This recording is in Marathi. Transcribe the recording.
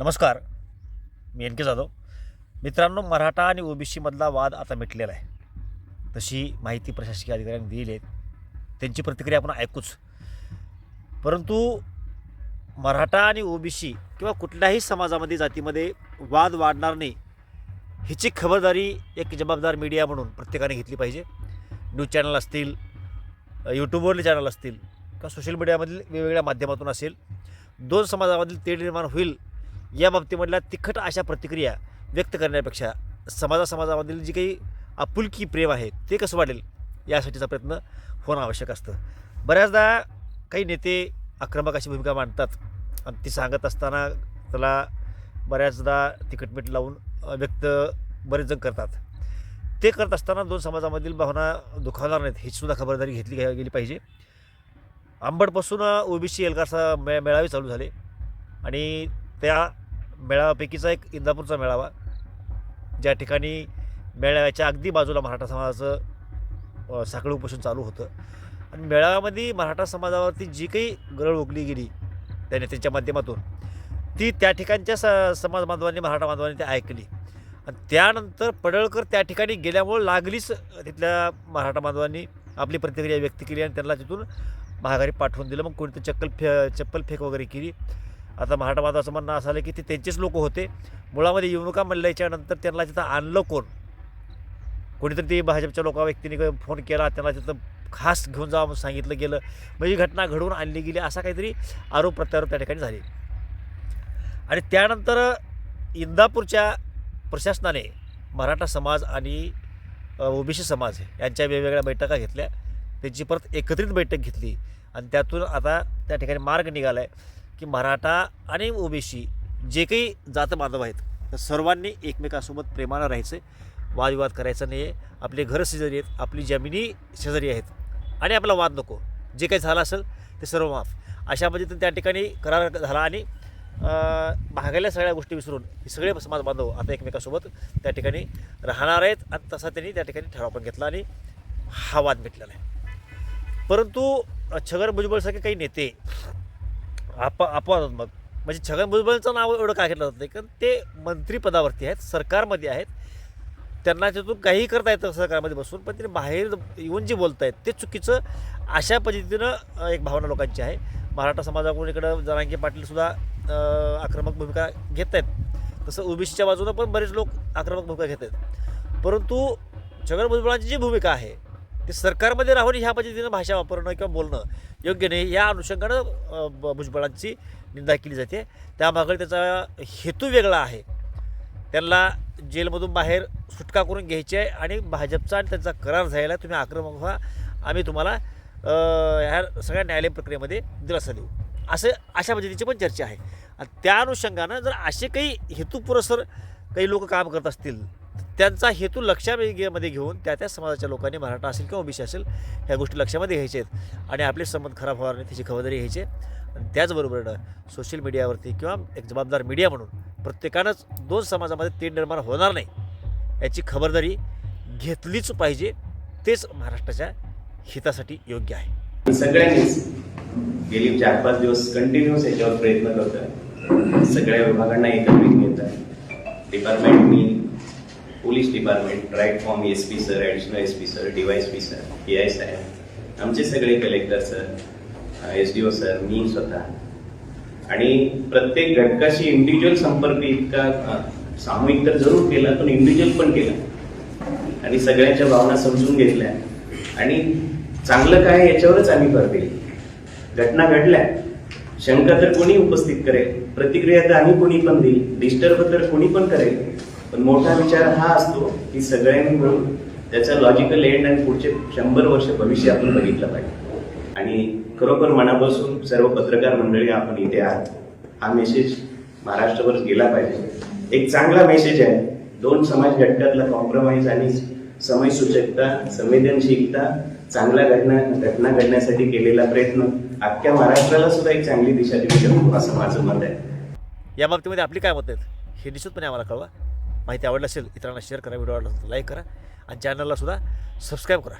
नमस्कार मी एन के जाधव. मित्रांनो मराठा आणि ओबीसीमधला वाद आता मिटलेला आहे. तशी माहिती प्रशासकीय अधिकाऱ्यांनी दिली आहे. त्यांची प्रतिक्रिया आपण ऐकूच. परंतु मराठा आणि ओबीसी किंवा कुठल्याही समाजामध्ये जातीमध्ये वाद वाढणार नाही हिची खबरदारी एक जबाबदार मीडिया म्हणून प्रत्येकाने घेतली पाहिजे. न्यूज चॅनल असतील यूट्यूबवरले चॅनल असतील किंवा सोशल मीडियामधील वेगवेगळ्या माध्यमातून असेल दोन समाजामधील तेढ निर्माण होईल या बाबतीमधल्या तिखट अशा प्रतिक्रिया व्यक्त करण्यापेक्षा समाजा समाजामधील जी काही आपुलकी प्रेम आहे ते कसं वाढेल यासाठीचा प्रयत्न होणं आवश्यक असतं. बऱ्याचदा काही नेते आक्रमक अशी भूमिका मांडतात आणि ती सांगत असताना त्याला बऱ्याचदा तिखटमीठ लावून व्यक्त बरेच जण करतात. ते करत असताना दोन समाजामधील भावना दुखावणार नाहीत हीच सुद्धा खबरदारी घेतली घ्या- गेली पाहिजे. आंबडपासून ओबीसी एलकारचा मे मेळावे चालू झाले आणि त्या मेळाव्यापैकीचा एक इंदापूरचा मेळावा ज्या ठिकाणी मेळाव्याच्या अगदी बाजूला मराठा समाजाचं साखळी उपोषण चालू होतं. आणि मेळाव्यामध्ये मराठा समाजावरती जी काही गरळ उगली गेली त्या नेत्यांच्या माध्यमातून ती त्या ठिकाणच्या स समाज बांधवांनी मराठा बांधवांनी ते ऐकली. आणि त्यानंतर पडळकर त्या ठिकाणी गेल्यामुळं लागलीच तिथल्या मराठा बांधवांनी आपली प्रतिक्रिया व्यक्त केली आणि त्यांना तिथून महागारी पाठवून दिलं. मग कोणीतरी चक्कल फे चप्पल फेक वगैरे केली. आता मराठा बांधवाचं म्हणणं असं आलं की ते त्यांचेच लोक होते. मुळामध्ये युवका म्हणल्याच्यानंतर नंतर त्यांना तिथं आणलं कोण? कोणीतरी ते भाजपच्या लोका व्यक्तीने फोन केला त्यांना तिथं खास घेऊन जावं सांगितलं गेलं. म्हणजे ही घटना घडवून आणली गेली असा काहीतरी आरोप प्रत्यारोप त्या ठिकाणी झाले. आणि त्यानंतर इंदापूरच्या प्रशासनाने मराठा समाज आणि ओबीसी समाज यांच्या वेगवेगळ्या बैठका घेतल्या. त्यांची परत एकत्रित बैठक घेतली. आणि त्यातून आता त्या ठिकाणी मार्ग निघाला आहे की मराठा आणि ओबीसी जे काही जातबांधव आहेत तर सर्वांनी एकमेकांसोबत प्रेमानं राहायचं वादविवाद करायचा नाही आहे आपले घरं शेजारी आहेत आपली जमिनी शेजारी आहेत. आणि आपला वाद नको. जे काही झालं असेल ते सर्व माफ. अशा पद्धतीने त्या ठिकाणी करार झाला आणि भागायला सगळ्या गोष्टी विसरून हे सगळे समाज बांधव आता एकमेकासोबत त्या ठिकाणी राहणार आहेत आणि तसा त्यांनी त्या ठिकाणी ठराव पण घेतला आणि हा वाद मिटलेला आहे. परंतु छगन भुजबळसारखे काही नेते आप अपवादात्मक म्हणजे छगन भुजबळचं नाव एवढं काय घेतलं जात नाही कारण ते मंत्रिपदावरती आहेत सरकारमध्ये आहेत. त्यांना त्यातून काहीही करता येतं सरकारमध्ये बसून पण ते बाहेर येऊन जे बोलत आहेत ते चुकीचं अशा पद्धतीनं एक भावना लोकांची आहे. मराठा समाजाकडून इकडं जरांगे पाटीलसुद्धा आक्रमक भूमिका घेत आहेत तसं ओबीसीच्या बाजूनं पण बरेच लोक आक्रमक भूमिका घेत आहेत परंतु छगन भुजबळांची जी भूमिका आहे ते सरकारमध्ये राहून ह्या पद्धतीनं भाषा वापरणं किंवा बोलणं योग्य नाही. या अनुषंगानं ब- भुजबळांची निंदा केली जाते. त्यामागं त्याचा हेतू वेगळा आहे. त्यांना जेलमधून बाहेर सुटका करून घ्यायची आहे आणि भाजपचा आणि त्यांचा करार झालेला आहे. तुम्ही आक्रमक व्हा. आम्ही तुम्हाला ह्या सगळ्या न्यायालयीन प्रक्रियेमध्ये दिलासा देऊ. असं अशा पद्धतीची पण चर्चा आहे. आणि त्या अनुषंगानं जर असे काही हेतुपुरस्सर काही लोक काम करत असतील त्यांचा हेतू लक्षामध्ये घेऊन त्या त्या समाजाच्या लोकांनी मराठा असेल किंवा ओबीसी असेल ह्या गोष्टी लक्षामध्ये घ्यायच्या आहेत. आणि आपले संबंध खराब होणार नाही त्याची खबरदारी घ्यायची आणि त्याचबरोबरीनं सोशल मीडियावरती किंवा एक जबाबदार मीडिया म्हणून प्रत्येकानंच दोन समाजामध्ये तेढ निर्माण होणार नाही याची खबरदारी घेतलीच पाहिजे तेच महाराष्ट्राच्या हितासाठी योग्य आहे. सगळ्यांनीच गेली चार पाच दिवस कंटिन्युअस याच्यावर प्रयत्न करतोय. सगळ्या विभागांना एकत्रित घेत आहे डिपार्टमेंटनी police department right from S P sir additional S P sir DYS P sir P I साहेब आमचे सगळे collector sir S D O sir मी स्वतः. आणि प्रत्येक घटकाशी इंडिव्हिज्युअल संपर्क इतका सामूहिक तर जरूर केला पण इंडिव्हिज्युअल पण केला. आणि सगळ्यांच्या भावना समजून घेतल्या. आणि चांगलं काय याच्यावरच आम्ही भर दिली. घटना घडल्या. शंका तर कोणी उपस्थित करेल. प्रतिक्रिया तर आम्ही कोणी पण देईल डिस्टर्ब तर कोणी पण करेल. पण मोठा विचार हा असतो की सगळ्यांनी मिळून त्याचा लॉजिकल एंड आणि पुढचे शंभर वर्ष भविष्य आपण बघितलं पाहिजे. आणि खरोखर मनापासून सर्व पत्रकार मंडळी आपण इथे आहात. हा मेसेज महाराष्ट्रभर गेला पाहिजे. एक चांगला मेसेज आहे. दोन समाज घटकातला कॉम्प्रोमाइज आणि समयसूचकता संवेदनशीलता चांगल्या घटना घटना घडण्यासाठी केलेला प्रयत्न अख्ख्या महाराष्ट्राला सुद्धा एक चांगली दिशा देऊ शकतो असं माझं मत आहे. या बाबतीमध्ये आपली काय मत आहेत? हे निश्चितपणे आम्हाला कळवा. माहिती आवडली असेल इतरांना शेअर करा व्हिडिओ आवडला असेल लाईक करा आणि चॅनलला सुद्धा सबस्क्राईब करा.